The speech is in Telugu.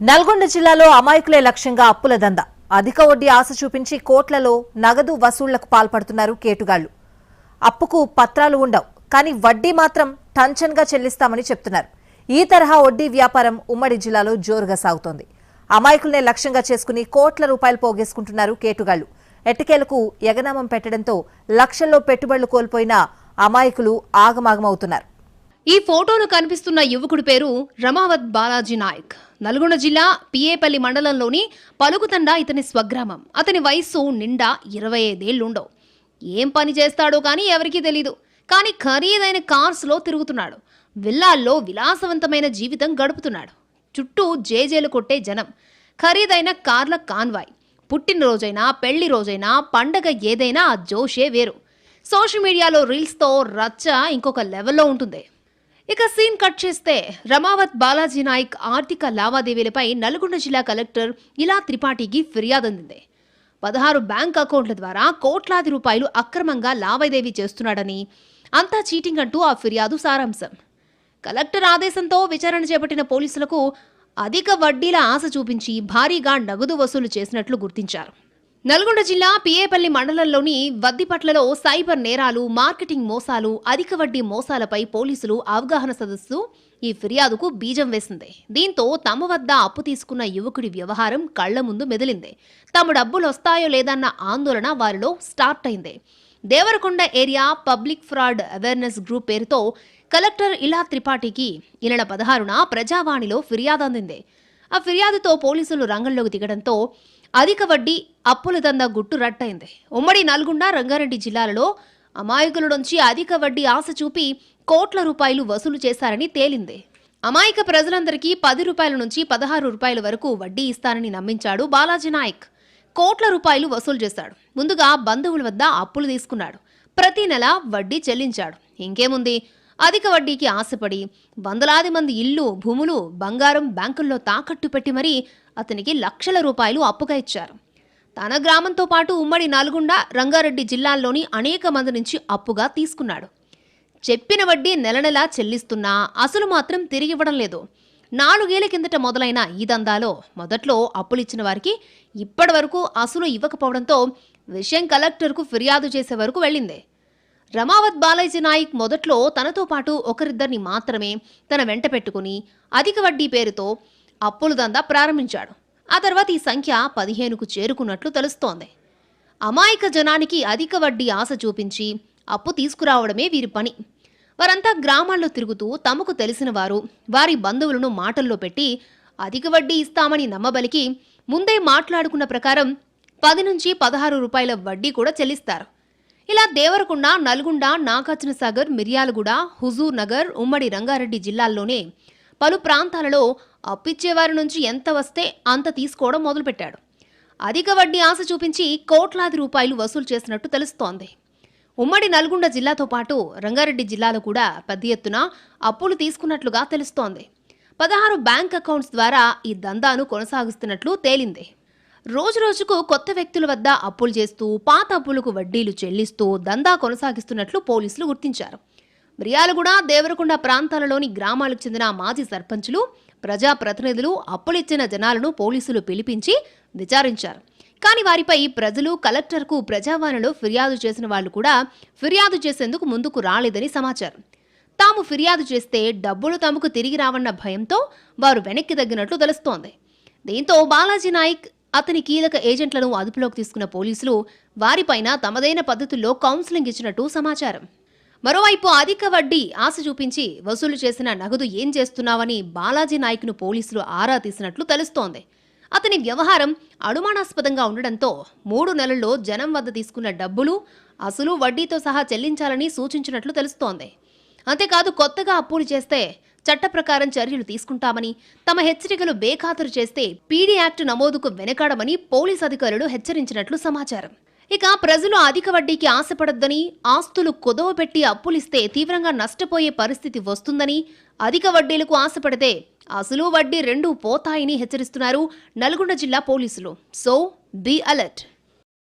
నల్గొండ జిల్లాలో అమాయకులే లక్ష్యంగా అప్పుల దంద. అధిక వడ్డీ ఆశ చూపించి కోట్లలో నగదు వసూళ్ళకు పాల్పడుతున్నారు కేటుగాళ్ళు. అప్పుకు పత్రాలు ఉండవు కానీ వడ్డీ మాత్రం టంచన్గా చెల్లిస్తామని చెప్తున్నారు. ఈ తరహా వడ్డీ వ్యాపారం ఉమ్మడి జిల్లాలో జోరుగా సాగుతోంది. అమాయకులనే లక్ష్యంగా చేసుకుని కోట్ల రూపాయలు పోగేసుకుంటున్నారు కేటుగాళ్ళు. ఎట్టకేలకు ఎగనామం పెట్టడంతో లక్షల్లో పెట్టుబడులు కోల్పోయిన అమాయకులు ఆగమాగమవుతున్నారు. ఈ ఫోటోలో కనిపిస్తున్న యువకుడి పేరు రమావత్ బాలాజీ నాయక్. నల్గొండ జిల్లా పిఏపల్లి మండలంలోని పలుకుతండ ఇతని స్వగ్రామం. అతని వయస్సు నిండా ఇరవై ఐదేళ్ళుండవు ఏం పని చేస్తాడో కానీ ఎవరికీ తెలీదు. కానీ ఖరీదైన కార్స్లో తిరుగుతున్నాడు. విల్లాల్లో విలాసవంతమైన జీవితం గడుపుతున్నాడు. చుట్టూ జేజేలు కొట్టే జనం. ఖరీదైన కార్ల కాన్వాయ్. పుట్టినరోజైనా పెళ్ళి రోజైనా పండగ ఏదైనా ఆ జోషే వేరు. సోషల్ మీడియాలో రీల్స్తో రచ్చ ఇంకొక లెవెల్లో ఉంటుంది. ఇక సీన్ కట్ చేస్తే రమావత్ బాలాజీ నాయక్ ఆర్థిక లావాదేవీలపై నల్గొండ జిల్లా కలెక్టర్ ఇలా త్రిపాఠికి ఫిర్యాదు అందింది పదహారు బ్యాంక్ అకౌంట్ల ద్వారా కోట్లాది రూపాయలు అక్రమంగా లావాదేవీ చేస్తున్నాడని అంతా చీటింగ్ అంటూ ఆ ఫిర్యాదు సారాంశం. కలెక్టర్ ఆదేశంతో విచారణ చేపట్టిన పోలీసులకు అధిక వడ్డీల ఆశ చూపించి భారీగా నగదు వసూలు చేసినట్లు గుర్తించారు. నల్గొండ జిల్లా పిఏపల్లి మండలంలోని వద్దిపట్లలో సైబర్ నేరాలు మార్కెటింగ్ మోసాలు అధిక వడ్డీ మోసాలపై పోలీసులు అవగాహన సదస్సు ఈ ఫిర్యాదుకు బీజం వేసింది. దీంతో తమ వద్ద అప్పు తీసుకున్న యువకుడి వ్యవహారం కళ్ళ ముందు మెదిలింది. తమ డబ్బులు వస్తాయో లేదన్న ఆందోళన వారిలో స్టార్ట్ అయింది. Devarakonda area public fraud awareness group పేరుతో కలెక్టర్ ఇలా త్రిపాఠికి ఈ నెల పదహారున ప్రజావాణిలో ఫిర్యాదు అందింది. ఆ ఫిర్యాదుతో పోలీసులు రంగంలోకి దిగడంతో అధిక వడ్డీ అప్పుల దంద గుట్టు రట్టయింది. ఉమ్మడి నల్గొండ రంగారెడ్డి జిల్లాలలో అమాయకుల నుంచి అధిక వడ్డీ ఆశ చూపి కోట్ల రూపాయలు వసూలు చేశారని తేలింది. అమాయక ప్రజలందరికీ పది రూపాయల నుంచి పదహారు రూపాయల వరకు వడ్డీ ఇస్తానని నమ్మించాడు బాలాజీ నాయక్. కోట్ల రూపాయలు వసూలు చేశాడు. ముందుగా బంధువుల వద్ద అప్పులు తీసుకున్నాడు. ప్రతి నెల వడ్డీ చెల్లించాడు. ఇంకేముంది? అధిక వడ్డీకి ఆశపడి వందలాది మంది ఇల్లు భూములు బంగారం బ్యాంకుల్లో తాకట్టు పెట్టి మరీ అతనికి లక్షల రూపాయలు అప్పుగా ఇచ్చారు. తన గ్రామంతో పాటు ఉమ్మడి నల్గొండ రంగారెడ్డి జిల్లాల్లోని అనేక మంది నుంచి అప్పుగా తీసుకున్నాడు. చెప్పిన వడ్డీ నెల నెలా చెల్లిస్తున్నా అసలు మాత్రం తిరిగి ఇవ్వడం లేదు. నాలుగేళ్ళ కిందట మొదలైన ఈ దందాలో మొదట్లో అప్పులిచ్చిన వారికి ఇప్పటి వరకు అసలు ఇవ్వకపోవడంతో విషయం కలెక్టర్కు ఫిర్యాదు చేసే వరకు వెళ్ళింది. రమావత్ బాలాజీ నాయక్ మొదట్లో తనతో పాటు ఒకరిద్దరిని మాత్రమే తన వెంట పెట్టుకుని అధిక వడ్డీ పేరుతో అప్పుల దందా ప్రారంభించాడు. ఆ తర్వాత ఈ సంఖ్య పదిహేనుకు చేరుకున్నట్లు తెలుస్తోంది. అమాయక జనానికి అధిక వడ్డీ ఆశ చూపించి అప్పు తీసుకురావడమే వీరి పని. వారంతా గ్రామాల్లో తిరుగుతూ తమకు తెలిసిన వారు వారి బంధువులను మాటల్లో పెట్టి అధిక వడ్డీ ఇస్తామని నమ్మబలికి ముందే మాట్లాడుకున్న ప్రకారం పది నుంచి పదహారు రూపాయల వడ్డీ కూడా చెల్లిస్తారు. ఇలా దేవరకొండ నల్గొండ నాగార్జున సాగర్ మిర్యాలగూడ హుజూర్ నగర్ ఉమ్మడి రంగారెడ్డి జిల్లాల్లోనే పలు ప్రాంతాలలో అప్పిచ్చేవారి నుంచి ఎంత వస్తే అంత తీసుకోవడం మొదలుపెట్టాడు. అధిక వడ్డీ ఆశ చూపించి కోట్లాది రూపాయలు వసూలు చేసినట్టు తెలుస్తోంది. ఉమ్మడి నల్గొండ జిల్లాతో పాటు రంగారెడ్డి జిల్లాలో కూడా పెద్ద ఎత్తున అప్పులు తీసుకున్నట్లుగా తెలుస్తోంది. పదహారు బ్యాంక్ అకౌంట్స్ ద్వారా ఈ దందాను కొనసాగిస్తున్నట్లు తేలింది. రోజు రోజుకు కొత్త వ్యక్తుల వద్ద అప్పులు చేస్తూ పాత అప్పులకు వడ్డీలు చెల్లిస్తూ దందా కొనసాగిస్తున్నట్లు పోలీసులు గుర్తించారు. మిర్యాలగూడ దేవరకొండ ప్రాంతాలలోని గ్రామాలకు చెందిన మాజీ సర్పంచులు ప్రజాప్రతినిధులు అప్పులిచ్చిన జనాలను పోలీసులు పిలిపించి విచారించారు. కానీ వారిపై ప్రజలు కలెక్టర్కు ప్రజావాణిలో ఫిర్యాదు చేసిన వాళ్ళు కూడా ఫిర్యాదు చేసేందుకు ముందుకు రాలేదని సమాచారం. తాము ఫిర్యాదు చేస్తే డబ్బులు తమకు తిరిగి రావన్న భయంతో వారు వెనక్కి తగ్గినట్లు తెలుస్తోంది. దీంతో బాలాజీ నాయక్ అతని కీలక ఏజెంట్లను అదుపులోకి తీసుకున్న పోలీసులు వారిపైన తమదైన పద్ధతుల్లో కౌన్సిలింగ్ ఇచ్చినట్టు సమాచారం. మరోవైపు అధిక వడ్డీ ఆశ చూపించి వసూలు చేసిన నగదు ఏం చేస్తున్నావని బాలాజీ నాయక్ను పోలీసులు ఆరా తీసినట్లు తెలుస్తోంది. అతని వ్యవహారం అనుమానాస్పదంగా ఉండడంతో మూడు నెలల్లో జనం వద్ద తీసుకున్న డబ్బులు అసలు వడ్డీతో సహా చెల్లించాలని సూచించినట్లు తెలుస్తోంది. అంతేకాదు కొత్తగా అప్పులు చేస్తే చట్ట ప్రకారం చర్యలు తీసుకుంటామని తమ హెచ్చరికలు బేఖాతరు చేస్తే పీడీ యాక్ట్ నమోదుకు వెనకాడమని పోలీస్ అధికారులు హెచ్చరించినట్లు సమాచారం. ఇక ప్రజలు అధిక వడ్డీకి ఆశపడొద్దని ఆస్తులు కుదవపెట్టి అప్పులిస్తే తీవ్రంగా నష్టపోయే పరిస్థితి వస్తుందని అధిక వడ్డీలకు ఆశపడితే అసలు వడ్డీ రెండూ పోతాయని హెచ్చరిస్తున్నారు నల్గొండ జిల్లా పోలీసులు. So be alert.